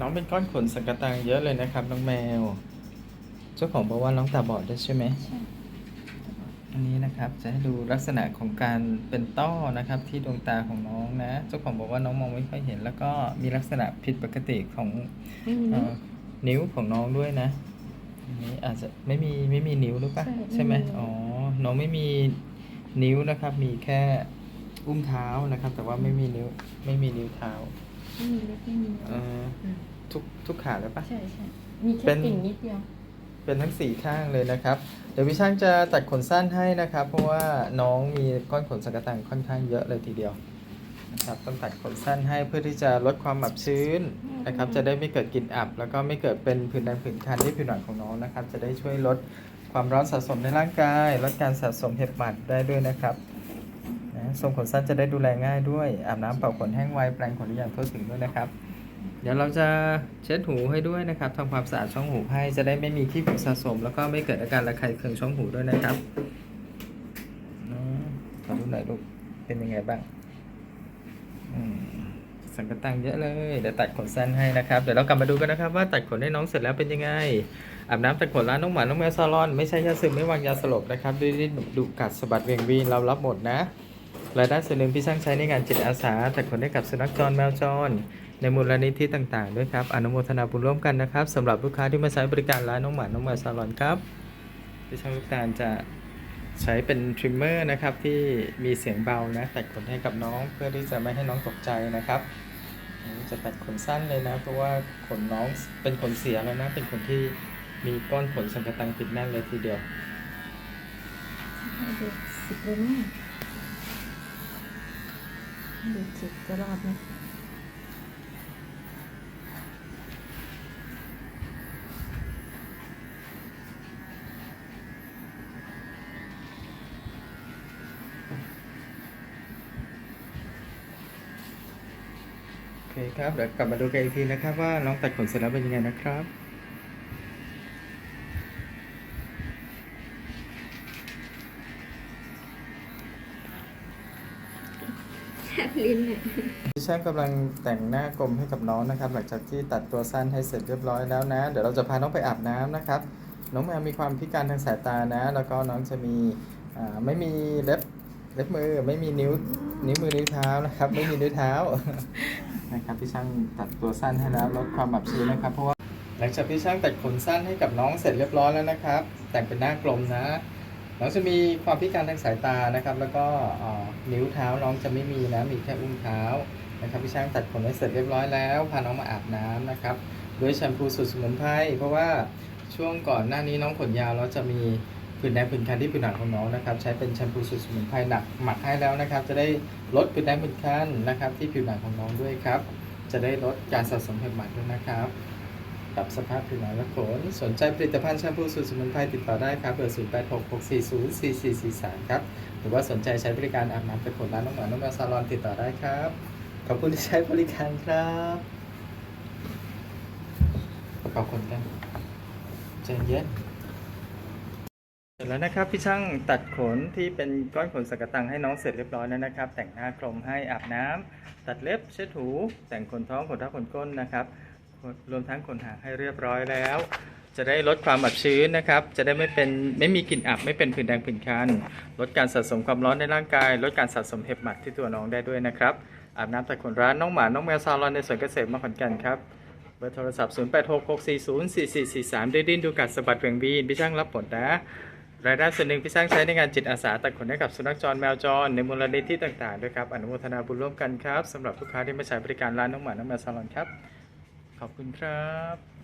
น้องเป็นก้อนขนสังกะตังเยอะเลยนะครับ น้องแมว เจ้าของบอกว่าน้องตาบอดด้วยใช่ไหมใช่อันนี้นะครับจะให้ดูลักษณะของการเป็นต้อนะครับที่ดวงตาของน้องนะ เจ้าของบอกว่าน้องมองไม่ค่อยเห็น แล้วก็มีลักษณะผิดปกติของไม่มีเอ่นิ้วอนิ้วของน้องด้วยนะอันนี้อาจจะไม่มีไม่มีนิ้วหรือเปล่าใช่ใช่ไหมไม่มี อ๋อน้องไม่มีนิ้วนะครับ มีแค่อุ้งเท้านะครับ แต่ว่าไม่มีนิ้วไม่มีนิ้วเท้า ไม่มีเล็บไม่มีเอ่ออืม ทุกทุกขาเลยปะใช่ใช่มีแค่เป็นติ่งนิดเดียว เป็นทั้งสี่ข้างเลยนะครับ เดี๋ยวพี่ช่างจะตัดขนสั้นให้นะครับ เพราะว่าน้องมีก้อนขนสังกะตังค่อนข้างเยอะเลยทีเดียวนะครับต้องตัดขนสั้นให้เพื่อที่จะลดความอับชื้นนะครับ จะได้ไม่เกิดกลิ่นอับ แล้วก็ไม่เกิดเป็นผื่นแดงผื่นคันที่ผิวหนังของน้องนะครับ จะได้ช่วยลดความร้อนสะสมในร่างกายลดการสะสมเห็บหมัดได้ด้วยนะครับนะทรงขนสั้นจะได้ดูแลง่ายด้วยอาบน้ำเป่าขนแห้งไวแปรงขนอย่างทั่วถึงด้วยนะครับ เดี๋ยวเราจะเช็ดหูให้ด้วยนะครับทำความสะอาดช่องหูให้จะได้ไม่มีขี้ฝุ่นสะสม แล้วก็ไม่เกิดอาการระคายเคืองช่องหูด้วยนะครับขอดูหน่อยลูกเป็นยังไงบ้างสังกตังเยอะเลยเดี๋ยวตัดขนสั้นให้นะครับเดี๋ยวเรากลับมาดูกันนะครับว่าตัดขนให้น้องเสร็จแล้วเป็นยังไงอาบน้ำตัดขนร้านน้องหมาน้องแมวซาลอน ไม่ใช่ยาซึมไม่วางยาสลบนะครับด้วยดิ้นดุกัดสะบัดเวียงวีนเรารับหมดนะรายได้ส่วนหนึ่งพี่ช่างใช้ในงานจิตอาสาตัดขนให้กับสุนัขจรแมวจร ในมูลนิธิต่างๆ ด้วยครับ อนุโมทนาบุญร่วมกันนะครับสำหรับลูกค้าที่มาใช้บริการร้านน้องหมา น้องแมวซาลอนครับที่ช่างลูกตาลจะใช้เป็นทริมเมอร์นะครับที่มีเสียงเบานะตัดขนให้กับน้องเพื่อที่จะไม่ให้น้องตกใจนะครับจะตัดขนสั้นเลยนะ เพราะว่าขนน้องเป็นขนเสียแล้วนะ เป็นขนที่มีก้อนขนสังกตังติดแน่นเลยทีเดียวเด็กสิบเลยมั้งเด็กสิบจะรอดไหม คครับเดี๋ยวกลับมาดูกันอีกทีนะครับ ว่าน้องตัดขนเสร็จแล้วเป็นยังไงนะครับแค่ลิ้นเนี่ยดิฉันกำลังแต่งหน้ากลมให้กับน้องนะครับ หลังจากที่ตัดตัวสั้นให้เสร็จเรียบร้อยแล้วนะ เดี๋ยวเราจะพาน้องไปอาบน้ำนะครับ น้องแมวมีความพิการทางสายตานะ แล้วก็น้องจะมีอ่าไม่มีเล็บ เล็บมือไม่มีนิ้วนิ้วมือนิ้วเท้านะครับ ไม่มีนิ้วเท้านะครับพี่ช่างตัดตัวสั้นให้แล้วลดความอับชื้นนะครับ เพราะว่าหลังจากพี่ช่างตัดขนสั้นให้กับน้องเสร็จเรียบร้อยแล้วนะครับ แต่งเป็นหน้ากลมนะน้องจะมีความพิการทางสายตานะครับ แล้วก็เอ่อนิ้วเท้าน้องจะไม่มีนะมีแค่อุ้งเท้านะครับพี่ช่างตัดขนไว้เสร็จเรียบร้อยแล้วพาน้องมาอาบน้ำนะครับด้วยแชมพูสูตรสมุนไพรเพราะว่าช่วงก่อนหน้านี้น้องขนยาวแล้วจะมี ผื่นแดงผื่นคันที่ผิวหนังของน้องนะครับใช้เป็นแชมพูสูตรสมุนไพรหนักหมักให้แล้วนะครับ จะได้ลดผื่นแดงผื่นคันนะครับ ที่ผิวหนังของน้องด้วยครับ จะได้ลดการสะสมเห็บหมัดด้วยนะครับปรับสภาพผิวหนังและขนสนใจผลิตภัณฑ์แชมพูสูตรสมุนไพรติดต่อได้ครับเบอร์0 8 6 6 4 0 4 4 4 3ครับหรือว่าสนใจใช้บริการอาบน้ำเป็นขนร้านน้องหมาน้องแมวซาลอนติดต่อได้ครับขอบคุณที่ใช้บริการครับขอบคุณกันใจเย็น เสร็จแล้วนะครับพี่ช่างตัดขนที่เป็นก้อนขนสังกตังให้น้องเสร็จเรียบร้อยแล้วนะครับ แต่งหน้ากลมให้อาบน้ำตัดเล็บเช็ดหู แต่งขนท้องขนเท้าขนก้นนะครับ รวมทั้งขนหางให้เรียบร้อยแล้ว จะได้ลดความอับชื้นนะครับ จะได้ไม่เป็นไม่มีกลิ่นอับไม่เป็นผื่นแดงผื่นคันลดการสะสมความร้อนในร่างกาย ลดการสะสมเห็บหมัดที่ตัวน้องได้ด้วยนะครับอาบน้ำตัดขนร้านน้องหมาน้องแมวซาลอนในสวนเกษตรมาขอนแก่นครับเบอร์โทรศัพท์ 0 8 6 6 4 0 4 4 4 3ได้ดิ้นดูกัดสะบัดเวียงวีนพี่ช่างรับผลนะ รายได้ส่วนหนึ่งพี่ช่างใช้ในงานจิตอาสาตัดขนให้กับสุนัขจรแมวจรในมูลนิธิต่างๆด้วยครับอนุโมทนาบุญร่วมกันครับสำหรับลูกค้าที่มาใช้บริการร้านน้องหมาน้องแมวซาลอนครับ ขอบคุณครับ